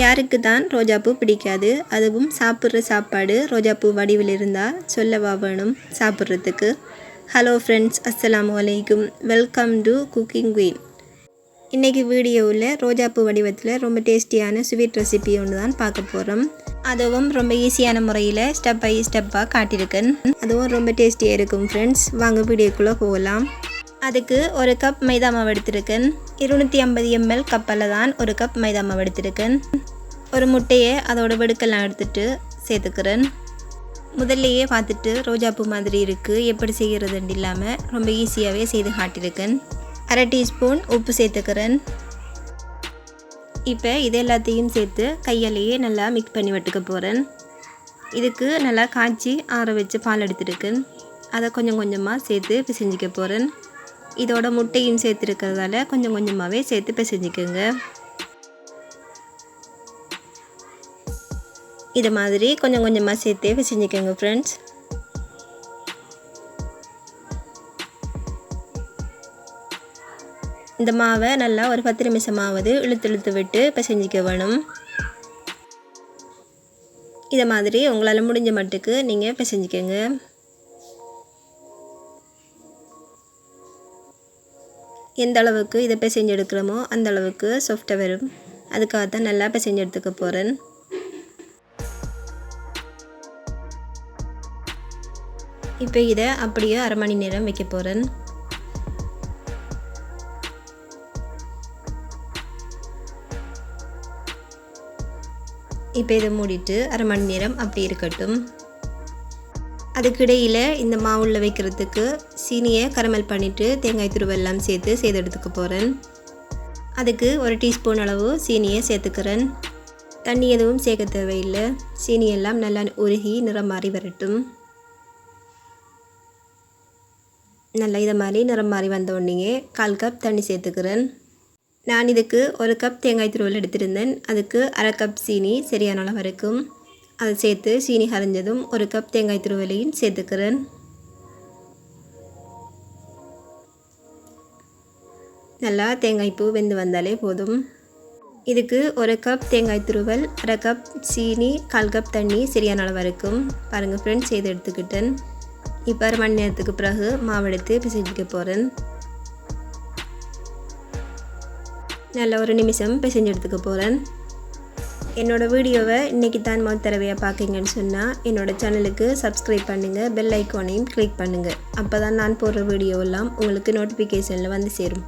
யாருக்கு தான் ரோஜாப்பூ பிடிக்காது? அதுவும் சாப்பிட்ற சாப்பாடு ரோஜாப்பூ வடிவில் இருந்தால் சொல்லவா வேணும் சாப்பிட்றதுக்கு? ஹலோ ஃப்ரெண்ட்ஸ் அஸ்ஸலாமு வலைக்கும் வெல்கம் டு குக்கிங் குயின் இன்றைக்கி வீடியோவில் ரோஜாப்பூ வடிவத்தில் ரொம்ப டேஸ்டியான ஸ்வீட் ரெசிபி ஒன்று தான் பார்க்க போகிறோம் அதுவும் ரொம்ப ஈஸியான முறையில் ஸ்டெப் பை ஸ்டெப்பாக காட்டியிருக்கேன். அதுவும் ரொம்ப டேஸ்டியாக இருக்கும் ஃப்ரெண்ட்ஸ் வாங்க வீடியோக்குள்ளே போகலாம். அதுக்கு ஒரு கப் மைதா மாவு எடுத்திருக்கேன். இருநூற்றி ஐம்பது எம்எல் கப்பில் தான் ஒரு கப் மைதா மாவு எடுத்திருக்கேன். ஒரு முட்டையை அதோட வெடுக்கெல்லாம் எடுத்துட்டு சேர்த்துக்கிறேன். முதல்லையே பார்த்துட்டு ரோஜாப்பூ மாதிரி இருக்குது எப்படி செய்கிறதுன்னு இல்லாமல் ரொம்ப ஈஸியாகவே செய்து காட்டியிருக்கேன். அரை டீஸ்பூன் உப்பு சேர்த்துக்கிறேன். இப்போ இது எல்லாத்தையும் சேர்த்து கையாலேயே நல்லா மிக்ஸ் பண்ணி விட்டுக்க போகிறேன் இதுக்கு நல்லா காய்ச்சி ஆற வச்சு பால் எடுத்துருக்கேன். அதை கொஞ்சம் கொஞ்சமாக சேர்த்து பிசைஞ்சிக்க போகிறேன் இதோட முட்டையும் சேர்த்துருக்கிறதால கொஞ்சம் கொஞ்சமாகவே சேர்த்து பிசைஞ்சிக்கோங்க. இது மாதிரி கொஞ்சம் கொஞ்சமாக சேர்த்தே பிசைஞ்சிக்கோங்க ஃப்ரெண்ட்ஸ் இந்த மாவை நல்லா ஒரு பத்து நிமிஷமாவது இழுத்து இழுத்து விட்டு பிசைஞ்சிக்க வேணும். இதை மாதிரி உங்களால் முடிஞ்ச மட்டுக்கு நீங்கள் பிசைஞ்சிக்கோங்க. எந்த அளவுக்கு இதை பிசைஞ்சு எடுக்கிறோமோ அந்த அளவுக்கு சாஃப்டாக வரும். அதுக்காக தான் நல்லா பிசைஞ்சு எடுத்துக்க போகிறேன் இப்போ இதை அப்படியே அரை மணி நேரம் வைக்க போகிறேன் இப்போ இதை மூடிட்டு அரை மணி நேரம் அப்படி இருக்கட்டும். அதுக்கிடையில் இந்த மாவுள்ள வைக்கிறதுக்கு சீனியை கரமல் பண்ணிவிட்டு தேங்காய் துருவெல்லாம் சேர்த்து செய்து எடுத்துக்க போகிறேன் அதுக்கு ஒரு டீஸ்பூன் அளவு சீனியை சேர்த்துக்கிறேன். தண்ணி எதுவும் சேர்க்க தேவையில்லை. சீனியெல்லாம் நல்லா உருகி நிறம் மாறி வரட்டும். நல்லா இதை மாதிரி நிறம் மாறி வந்த உடனே கால் கப் தண்ணி சேர்த்துக்கிறேன். நான் இதுக்கு ஒரு கப் தேங்காய் துருவல் எடுத்திருந்தேன். அதுக்கு அரை கப் சீனி சரியான அளவு வரைக்கும். அதை சேர்த்து சீனி கரைஞ்சதும் ஒரு கப் தேங்காய் துருவலையும் சேர்த்துக்கிறேன். நல்லா தேங்காய் பூ வெந்து வந்தாலே போதும். இதுக்கு ஒரு கப் தேங்காய் துருவல் அரை கப் சீனி கால் கப் தண்ணி சரியான அளவு வரைக்கும் பாருங்கள் ஃப்ரெண்ட்ஸ் செய்து எடுத்துக்கிட்டேன். இப்போ அரை மணி நேரத்துக்கு பிறகு மாவெடுத்து பிசைஞ்சிக்க போகிறேன் நல்லா ஒரு நிமிஷம் பிசைஞ்சு எடுத்துக்க போகிறேன் என்னோடய வீடியோவை இன்றைக்கி தான் முதல் தடவையாக பார்க்குங்கன்னு சொன்னால் என்னோடய சேனலுக்கு சப்ஸ்கிரைப் பண்ணுங்கள் பெல் ஐக்கானையும் கிளிக் பண்ணுங்கள் அப்போ தான் நான் போடுற வீடியோவெல்லாம் உங்களுக்கு நோட்டிஃபிகேஷனில் வந்து சேரும்.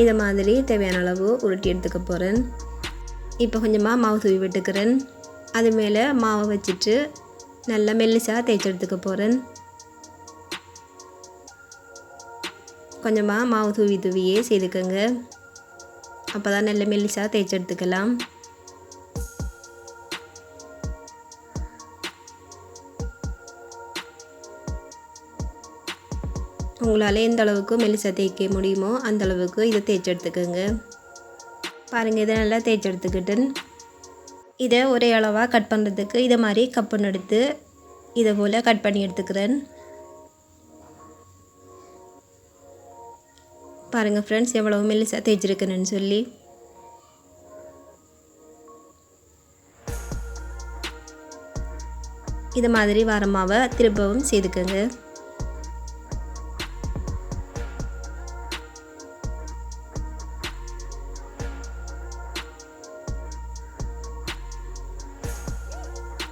இதை மாதிரி தேவையான அளவு உருட்டி எடுத்துக்க போகிறேன் இப்போ கொஞ்சமாக மாவு தூவி விட்டுக்கிறேன். அது மேலே மாவை வச்சுட்டு நல்லா மெல்லிசாக தேய்ச்சி எடுத்துக்க போகிறேன் கொஞ்சமாக மாவு தூவி தூவியே செய்துக்கோங்க. அப்போ தான் நல்ல மெல்லிசாக தேய்ச்சி எடுத்துக்கலாம். உங்களால் எந்த அளவுக்கு மெலிசாக தேய்க்க முடியுமோ அந்த அளவுக்கு இதை தேய்ச்சி எடுத்துக்கோங்க. பாருங்கள் இதை நல்லா தேய்ச்சி எடுத்துக்கிட்டு இதை ஒரே அளவாக கட் பண்ணுறதுக்கு இதை மாதிரி கப்புன்னு எடுத்து இதை போல் கட் பண்ணி எடுத்துக்கிறேன். பாருங்கள் ஃப்ரெண்ட்ஸ் எவ்வளோ மெலிசாக தேய்ச்சிருக்கேன்னு சொல்லி. இது மாதிரி வாரமாக திரும்பவும் செய்துக்கோங்க.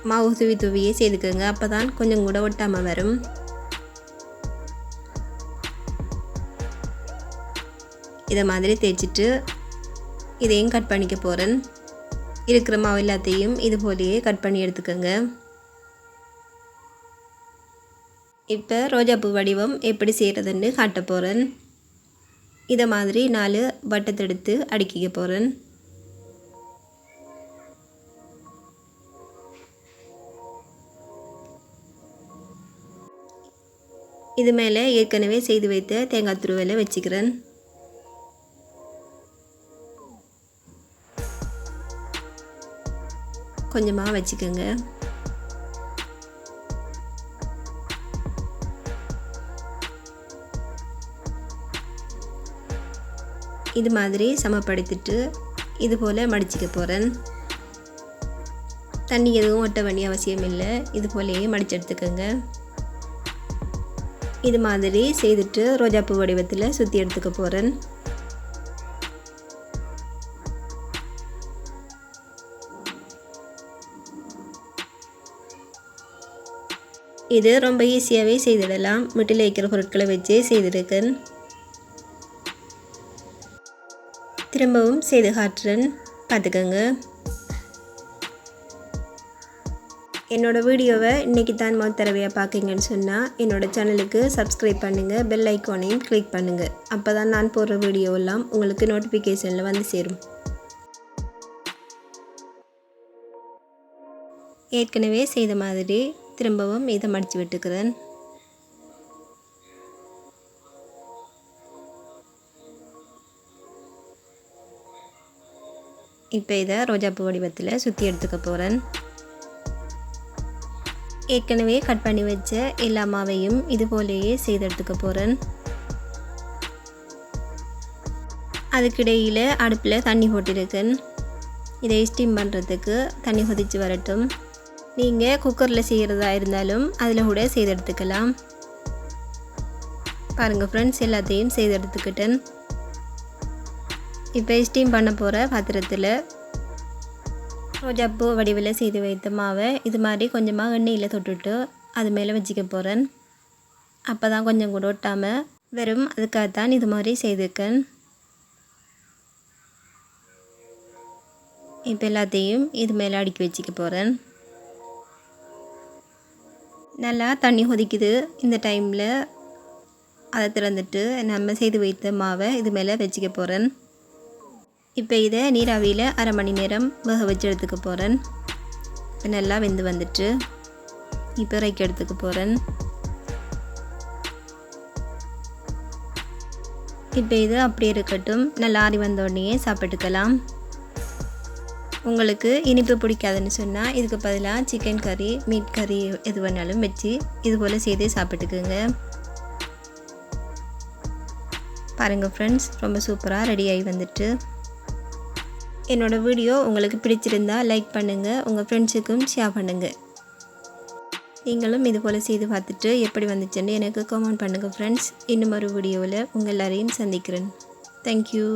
மாவு தூவி தூவியே செய்துக்கோங்க அப்போ தான் கொஞ்சம் கூட ஒட்டாமல் வரும். இதை மாதிரி தேய்ச்சிட்டு இதையும் கட் பண்ணிக்க போகிறேன் இருக்கிற மாவு எல்லாத்தையும் இது போலேயே கட் பண்ணி எடுத்துக்கோங்க. இப்போ ரோஜாப்பூ வடிவம் எப்படி செய்கிறதுன்னு காட்ட போகிறேன் இதை மாதிரி நாலு வட்டத்தெடுத்து அடுக்கிக்க போகிறேன் இது மேலே ஏற்கனவே செய்து வைத்த தேங்காய் துருவலை வச்சுக்கிறேன். கொஞ்சமாக வச்சுக்கோங்க. இது மாதிரி சமப்படுத்திட்டு இது போல் மடிச்சிக்க போகிறேன் தண்ணி எதுவும் ஒட்ட வேண்டிய அவசியம் இல்லை இது போலேயே மடிச்சு எடுத்துக்கோங்க. இது மாதிரி செய்துட்டு ரோஜாப்பூ வடிவத்தில் சுற்றி எடுத்துக்க போகிறேன் இது ரொம்ப ஈஸியாகவே செய்திடலாம். வீட்டில் வைக்கிற பொருட்களை வச்சே செய்திருக்கேன். திரும்பவும் செய்து காட்டுறேன். பார்த்துக்கோங்க. என்னோடய வீடியோவை இன்றைக்கி தான் முதல் தடவையாக பார்க்குங்கன்னு சொன்னால் என்னோடய சேனலுக்கு சப்ஸ்கிரைப் பண்ணுங்கள் பெல் ஐக்கானையும் கிளிக் பண்ணுங்கள் அப்போ தான் நான் போடுற வீடியோவெல்லாம் உங்களுக்கு நோட்டிஃபிகேஷனில் வந்து சேரும். ஏற்கனவே செய்த மாதிரி திரும்பவும் இதை மடித்து விட்டுக்கிறேன். இப்போ இதை ரோஜாப்பூ வடிவத்தில் சுற்றி எடுத்துக்க போகிறேன் ஏற்கனவே கட் பண்ணி வச்ச எல்லா மாவையும் இது போலேயே செய்து எடுத்துக்க போகிறேன் அதுக்கிடையில் அடுப்பில் தண்ணி போட்டிருக்கேன். இதை ஸ்டீம் பண்ணுறதுக்கு தண்ணி கொதித்து வரட்டும். நீங்கள் குக்கரில் செய்கிறதா இருந்தாலும் அதில் கூட செய்து எடுத்துக்கலாம் பாருங்கள் ஃப்ரெண்ட்ஸ் எல்லாத்தையும் செய்து எடுத்துக்கிட்டேன் இப்போ ஸ்டீம் பண்ண போகிற பாத்திரத்தில் ரோஜாப்பூ வடிவில் செய்து வைத்த மாவை இது மாதிரி கொஞ்சமாக எண்ணெயில் தொட்டுட்டு அது மேலே வச்சுக்க போகிறேன். அப்போ தான் கொஞ்சம் கூட ஒட்டாமல் வெறும் அதுக்காகத்தான் இது மாதிரி செய்திருக்கேன். இப்போ எல்லாத்தையும் இது மேலே அடுக்கி வச்சுக்க போகிறேன். நல்லா தண்ணி கொதிக்குது. இந்த டைமில் அதை திறந்துட்டு நம்ம செய்து வைத்த மாவை இது மேலே வச்சுக்க போகிறேன். இப்போ இதை நீராவியில் அரை மணி நேரம் வேக வச்சு எடுத்துக்க போகிறேன். இப்போ நல்லா வெந்து வந்துட்டு இப்போ இறக்கி எடுத்துக்க போகிறேன். இப்போ இது அப்படியே இருக்கட்டும். நல்லா ஆறி வந்த சாப்பிட்டுக்கலாம். உங்களுக்கு இனிப்பு பிடிக்காதுன்னு சொன்னால் இதுக்கு பதிலாக சிக்கன் கறி மீட் கறி எது வேணாலும் வச்சு இது போல் செய்து சாப்பிட்டுக்குங்க. பாருங்கள் ஃப்ரெண்ட்ஸ் ரொம்ப சூப்பராக ரெடி ஆகி வந்துட்டு என்னோடய வீடியோ உங்களுக்கு பிடிச்சிருந்தா லைக் பண்ணுங்கள் உங்கள் ஃப்ரெண்ட்ஸுக்கும் ஷேர் பண்ணுங்கள் நீங்களும் இது போல் செய்து பார்த்துட்டு எப்படி வந்துச்சுன்னு எனக்கு கமெண்ட் பண்ணுங்கள் ஃப்ரெண்ட்ஸ் இன்னும் ஒரு வீடியோவில் உங்கள் எல்லாரையும் சந்திக்கிறேன். தேங்க்யூ